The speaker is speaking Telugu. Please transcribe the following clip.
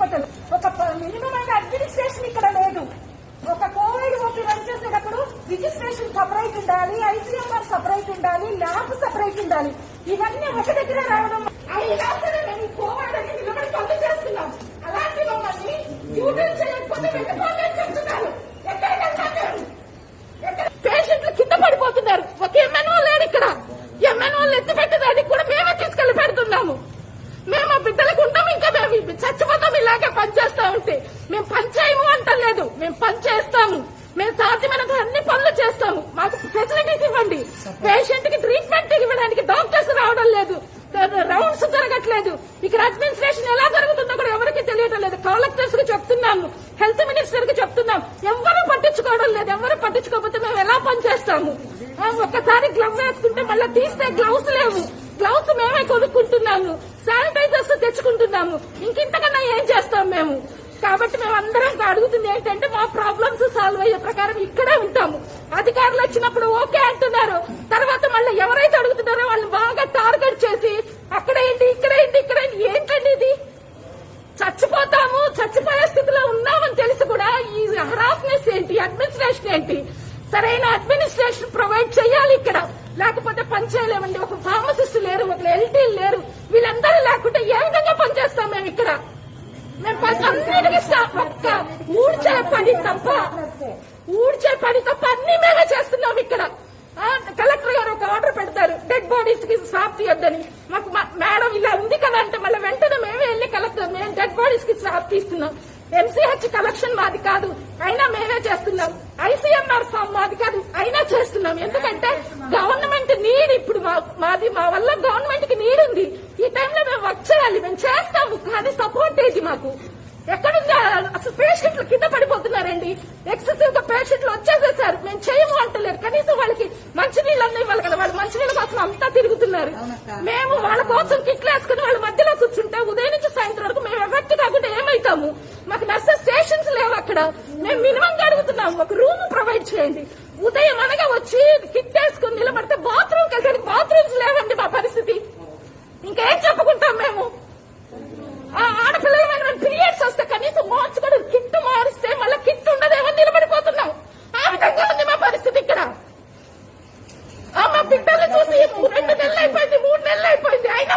హాస్పిటల్ ఒక మినిమం అయిన అడ్మినిస్ట్రేషన్ ఇక్కడ లేదు. ఒక కోవిడ్ ఓపీ రన్ చేసేటప్పుడు రిజిస్ట్రేషన్ సపరేట్ ఉండాలి ఐసీఎంఆర్ సపరేట్ ఉండాలి ల్యాబ్ సపరేట్ ఉండాలి. ఇవన్నీ ఒక దగ్గర రావడం అవి రాకపోతే మేము ఈ కోవిడ్ అని నిలబడి పనులు చేస్తున్నాం అలాంటి మమ్మల్ని డ్యూటీలు చేయకపోతే వెళ్ళిపోతే చెప్తున్నారు ఎక్కడికి వెళ్తాం మేము ఎక్కడ- పేషెంట్లు కింద పడిపోతున్నారు ఒక ఎంఎన్ఓ లేడు ఇక్కడ ఎంఎన్ఓ ఎత్తి పెట్టేదానికి కూడా మేమే తీసుకెళ్ళి పెడుతున్నాము మేము ఆ బిడ్డలకు ఉంటాం ఇంకా మేము ఇవి ఇలాగే పని చేస్తా ఉంటే మేము పని చేయము అంటలేదు మేము పని చేస్తాము. మేము సాధ్యమైనంత అన్ని పనులు చేస్తాము. మాకు ఫెసిలిటీస్ ఇవ్వండి. పేషెంట్కి ట్రీట్మెంట్ ఇవ్వడానికి డాక్టర్స్ రావడం లేదు. రౌండ్స్ జరగట్లేదు. ఇక్కడ అడ్మినిస్ట్రేషన్ ఎలా జరుగుతుందో కూడా ఎవరికి తెలియడం లేదు. కలెక్టర్స్కి చెప్తున్నాము. హెల్త్ మినిస్టర్కి చెప్తున్నాం ఎవరు పట్టించుకోవడం లేదు. ఎవరు పట్టించుకోకపోతే మేము ఎలా పనిచేస్తాము ఒక్కసారి గ్లవ్ వేసుకుంటే మళ్ళీ తీస్తే గ్లౌస్ లేవు. గ్లౌస్ మేమే కొనుక్కుంటున్నాము. శానిటైజర్స్ తెచ్చుకుంటున్నాము. ఇంకింత మేము కాబట్టి మేము అందరం అడుగుతుంది ఏంటంటే మా ప్రాబ్లమ్స్ సాల్వ్ అయ్యే ప్రకారం ఇక్కడే ఉంటాము. అధికారులు వచ్చినప్పుడు ఓకే అంటున్నారు. తర్వాత మళ్ళీ ఎవరైతే అడుగుతున్నారో వాళ్ళు బాగా టార్గెట్ చేసి అక్కడేంటి ఇక్కడేంటి ఇక్కడేంటి ఏంటండి ఇది? చచ్చిపోతాము చచ్చిపోయే స్థితిలో ఉన్నామని తెలిసి కూడా ఈ హరాస్నెస్ ఏంటి అడ్మినిస్ట్రేషన్ ఏంటి? సరైన అడ్మినిస్ట్రేషన్ ప్రొవైడ్ చేయాలి ఇక్కడ. లేకపోతే పని చేయలేమండి మేము పని- అన్నిటికీ ఊడ్చే పని తప్ప. ఊడ్చే పని తప్ప అన్ని మేమే చేస్తున్నాం ఇక్కడ. కలెక్టర్ గారు ఒక ఆర్డర్ పెడతారు. డెడ్ బాడీస్కి స్టాప్ తీయొద్దని. మాకు మా- మేడం ఇలా ఉంది కదా అంటే మళ్ళీ వెంటనే మేమే వెళ్ళి కలెక్టర్ మేము డెడ్ బాడీస్కి స్టాప్ తీస్తున్నాం. ఎంసీహెచ్ కలెక్షన్ మాది కాదు. అయినా మేమే చేస్తున్నాం. ఐసీఎంఆర్ ఫామ్ మాది కాదు. అయినా చేస్తున్నాం. ఎందుకంటే గవర్నమెంట్ నీడ్ ఇప్పుడు మా- మాది మా వల్ల గవర్నమెంట్కి నీడ్ ఉంది. ఈ టైంలో మేము వర్క్ చేయాలి. మేము చేస్తాము. కానీ సపోర్ట్ ఏది మాకు. ఎక్కడుంది? అసలు పేషెంట్లు కింద పడిపోతున్నారండి. ఎక్సెసివ్గా పేషెంట్లు వచ్చేసేసారు. మేము చేయము అంటలేరు. కనీసం వాళ్ళకి మంచినీళ్ళు అన్నీ ఇవ్వాలి కదా. వాళ్ళు మంచినీళ్ళ కోసం అంతా తిరుగుతున్నారు. మేము వాళ్ళ కోసం కిట్లు వేసుకుని వాళ్ళ మధ్యలో కూర్చుంటే ఉదయం నుంచి సాయంత్రం వరకు మేము ఎఫెక్ట్ కాకుండా ఏమైతాము? మాకు నర్సెస్ స్టేషన్స్ లేవు అక్కడ. మేము మినిమం గా అడుగుతున్నాము. ఒక రూమ్ ప్రొవైడ్ చేయండి. ఉదయం అనగా వచ్చి కిట్ వేసుకుని నిలబడితే బాత్రూమ్కి బాత్రూమ్స్ లేవండి మా పరిస్థితి. ఇంకేం బిడ్డలు చూసి రెండు నెలలు అయిపోయింది మూడు నెలలు అయిపోయింది. అయినా